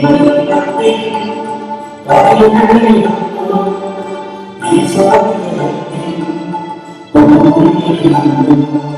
Thank you.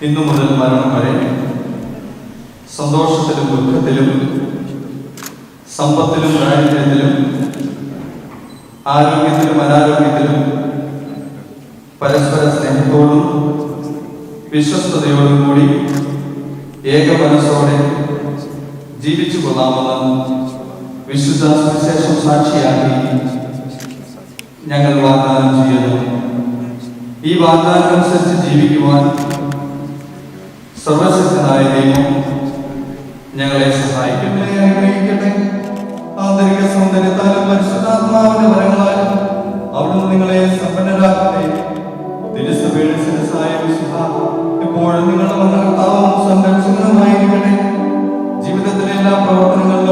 ഇന്നു മുതൽ മരണം വരെ സന്തോഷത്തിലും ദുഃഖത്തിലും സമ്പത്തിലും ദാരിദ്ര്യത്തിലും ആരോഗ്യത്തിലും അനാരോഗ്യത്തിലും പരസ്പര സ്നേഹത്തോടും വിശ്വസ്തയോടും കൂടി ഏക മനസ്സോടെ ജീവിച്ചു കൊള്ളാമെന്ന് വിശുദ്ധ സാക്ഷിയാക്കി ഞങ്ങൾ വാഗ്ദാനം ചെയ്യുന്നു. ഈ വാഗ്ദാനം അനുസരിച്ച് ജീവിക്കുവാൻ സർവശക്തനായ ദൈവം പരിശുദ്ധാത്മാവിന്റെ വരങ്ങളാലും അവിടുന്ന് നിങ്ങളെ സമ്പന്നരാക്കട്ടെ. തിരുസഭയുടെ ശിരസായ വിശുദ്ധ എപ്പോഴും നിങ്ങളുടെ മന്ത്രത്താവും സംരക്ഷകനുമായിരിക്കട്ടെ ജീവിതത്തിലെ എല്ലാ പ്രവർത്തനങ്ങളിലും